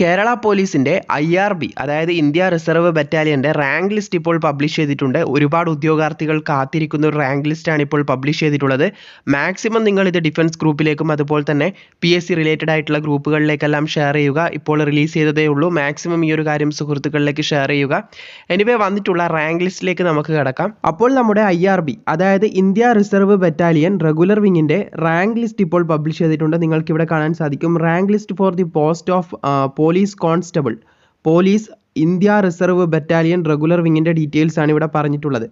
കേരള പോലീസിന്റെ I R B അതായത് India reserve ബറ്റാലിയന്റെ റാങ്ക് ലിസ്റ്റ് ഇപ്പോൾ പബ്ലിഷ് ചെയ്തിട്ടുണ്ട്. ഒരുപാട് ഉദ്യോഗാർത്ഥികൾ കാത്തിരിക്കുന്ന ഒരു റാങ്ക് ലിസ്റ്റാണ് ഇപ്പോൾ പബ്ലിഷ് ചെയ്തിട്ടുള്ളത്. മാക്സിമം നിങ്ങൾ ഇത് ഡിഫൻസ് ഗ്രൂപ്പിലേക്കും അതുപോലെ തന്നെ പി എസ് സി റിലേറ്റഡ് ആയിട്ടുള്ള ഗ്രൂപ്പുകളിലേക്കെല്ലാം ഷെയർ ചെയ്യുക. ഇപ്പോൾ റിലീസ് ചെയ്തതേ ഉള്ളൂ. മാക്സിമം ഈ ഒരു കാര്യം സുഹൃത്തുക്കളിലേക്ക് ഷെയർ ചെയ്യുക. എനിവേ വന്നിട്ടുള്ള റാങ്ക് ലിസ്റ്റിലേക്ക് നമുക്ക് കിടക്കാം. അപ്പോൾ നമ്മുടെ ഐ ആർ ബി അതായത് ഇന്ത്യ റിസർവ് ബറ്റാലിയൻ റെഗുലർ വിങ്ങിന്റെ റാങ്ക് ലിസ്റ്റ് ഇപ്പോൾ പബ്ലിഷ് ചെയ്തിട്ടുണ്ട്. നിങ്ങൾക്ക് ഇവിടെ കാണാൻ സാധിക്കും. Rank list for the post of police constable. Police India reserve battalion regular വിങ്ങിന്റെ details ആണ് ഇവിടെ പറഞ്ഞിട്ടുള്ളത്.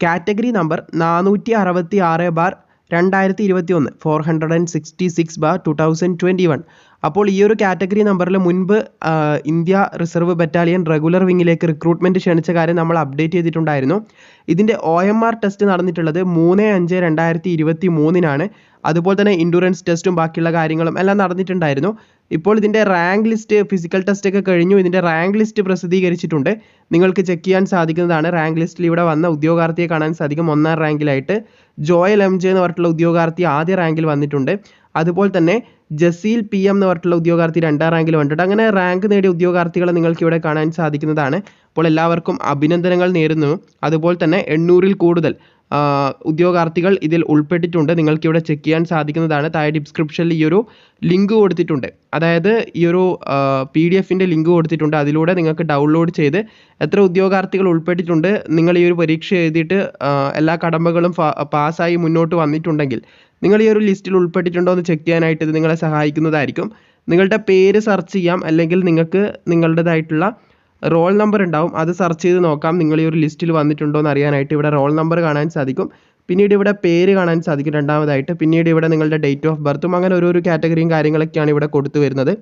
കാറ്റഗറി നമ്പർ നാനൂറ്റി അറുപത്തി ആറ് ബാർ രണ്ടായിരത്തി ഇരുപത്തി ഒന്ന് four hundred and sixty six bar two thousand twenty one. അപ്പോൾ ഈ ഒരു കാറ്റഗറി നമ്പറിൽ മുൻപ് ഇന്ത്യ റിസർവ് ബറ്റാലിയൻ റെഗുലർ വിങ്ങിലേക്ക് റിക്രൂട്ട്മെന്റ് ക്ഷണിച്ച കാര്യം നമ്മൾ അപ്ഡേറ്റ് ചെയ്തിട്ടുണ്ടായിരുന്നു. ഇതിന്റെ ഒ എം ആർ ടെസ്റ്റ് നടന്നിട്ടുള്ളത് മൂന്ന് അഞ്ച് രണ്ടായിരത്തി ഇരുപത്തി മൂന്നിനാണ് അതുപോലെ തന്നെ ഇൻഡുറൻസ് ടെസ്റ്റും ബാക്കിയുള്ള കാര്യങ്ങളും എല്ലാം നടന്നിട്ടുണ്ടായിരുന്നു. ഇപ്പോൾ ഇതിന്റെ റാങ്ക് ലിസ്റ്റ് ഫിസിക്കൽ ടെസ്റ്റ് ഒക്കെ കഴിഞ്ഞു. ഇതിന്റെ റാങ്ക് ലിസ്റ്റ് പ്രസിദ്ധീകരിച്ചിട്ടുണ്ട്. നിങ്ങൾക്ക് ചെക്ക് ചെയ്യാൻ സാധിക്കുന്നതാണ്. റാങ്ക് ലിസ്റ്റിൽ ഇവിടെ വന്ന ഉദ്യോഗാർത്ഥിയെ കാണാൻ സാധിക്കും. ഒന്നാം റാങ്കിലായിട്ട് ജോയൽ എം ജെ എന്ന് പറഞ്ഞിട്ടുള്ള ഉദ്യോഗാർത്ഥി ആദ്യ റാങ്കിൽ വന്നിട്ടുണ്ട്. അതുപോലെ തന്നെ ജസീൽ പി എം എന്ന് പറഞ്ഞിട്ടുള്ള ഉദ്യോഗാർത്ഥി രണ്ടാം റാങ്കിൽ വന്നിട്ടുണ്ട്. അങ്ങനെ റാങ്ക് നേടിയ ഉദ്യോഗാർത്ഥികളെ നിങ്ങൾക്ക് ഇവിടെ കാണാൻ സാധിക്കുന്നതാണ്. അപ്പോൾ എല്ലാവർക്കും അഭിനന്ദനങ്ങൾ നേരുന്നു. അതുപോലെ തന്നെ എണ്ണൂറിൽ കൂടുതൽ ഉദ്യോഗാർത്ഥികൾ ഇതിൽ ഉൾപ്പെട്ടിട്ടുണ്ട്. നിങ്ങൾക്ക് ഇവിടെ ചെക്ക് ചെയ്യാൻ സാധിക്കുന്നതാണ്. താഴെ ഡിസ്ക്രിപ്ഷനിൽ ഈ ഒരു ലിങ്ക് കൊടുത്തിട്ടുണ്ട്. അതായത് ഈ ഒരു പി ഡി എഫിന്റെ ലിങ്ക് കൊടുത്തിട്ടുണ്ട്. അതിലൂടെ നിങ്ങൾക്ക് ഡൗൺലോഡ് ചെയ്ത് എത്ര ഉദ്യോഗാർത്ഥികൾ ഉൾപ്പെട്ടിട്ടുണ്ട്. നിങ്ങൾ ഈ ഒരു പരീക്ഷ എഴുതിയിട്ട് എല്ലാ കടമ്പകളും പാസ്സായി മുന്നോട്ട് വന്നിട്ടുണ്ടെങ്കിൽ നിങ്ങൾ ഈ ഒരു ലിസ്റ്റിൽ ഉൾപ്പെട്ടിട്ടുണ്ടോ എന്ന് ചെക്ക് ചെയ്യാനായിട്ട് ഇത് നിങ്ങളെ സഹായിക്കുന്നതായിരിക്കും. നിങ്ങളുടെ പേര് സെർച്ച് ചെയ്യാം. അല്ലെങ്കിൽ നിങ്ങൾക്ക് നിങ്ങളുടേതായിട്ടുള്ള റോൾ നമ്പർ ഉണ്ടാവും. അത് സെർച്ച് ചെയ്ത് നോക്കാം. നിങ്ങൾ ഈ ഒരു ലിസ്റ്റിൽ വന്നിട്ടുണ്ടോ എന്ന് അറിയാനായിട്ട് ഇവിടെ റോൾ നമ്പർ കാണാൻ സാധിക്കും. പിന്നീട് ഇവിടെ പേര് കാണാൻ സാധിക്കും രണ്ടാമതായിട്ട്. പിന്നീട് ഇവിടെ നിങ്ങളുടെ ഡേറ്റ് ഓഫ് ബർത്തും അങ്ങനെ ഓരോരോ കാറ്റഗറിയും കാര്യങ്ങളൊക്കെയാണ് ഇവിടെ കൊടുത്തു വരുന്നത്.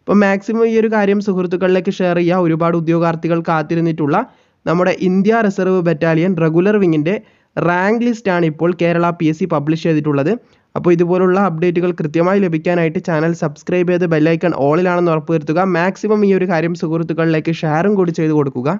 അപ്പോൾ മാക്സിമം ഈ ഒരു കാര്യം സുഹൃത്തുക്കളിലേക്ക് ഷെയർ ചെയ്യുക ഒരുപാട് ഉദ്യോഗാർത്ഥികൾ കാത്തിരുന്നിട്ടുള്ള നമ്മുടെ ഇന്ത്യ റിസർവ് ബറ്റാലിയൻ റെഗുലർ വിങ്ങിന്റെ റാങ്ക് ലിസ്റ്റാണ് ഇപ്പോൾ Kerala P S C publish ചെയ്തിട്ടുള്ളത്. അപ്പോൾ ഇതുപോലുള്ള അപ്ഡേറ്റുകൾ കൃത്യമായി ലഭിക്കാനായിട്ട് ചാനൽ സബ്സ്ക്രൈബ് ചെയ്ത് ബെല്ലൈക്കൺ ഓളിലാണെന്ന് ഉറപ്പുവരുത്തുക. മാക്സിമം ഈ ഒരു കാര്യം സുഹൃത്തുക്കളിലേക്ക് ഷെയറും കൂടി ചെയ്ത് കൊടുക്കുക.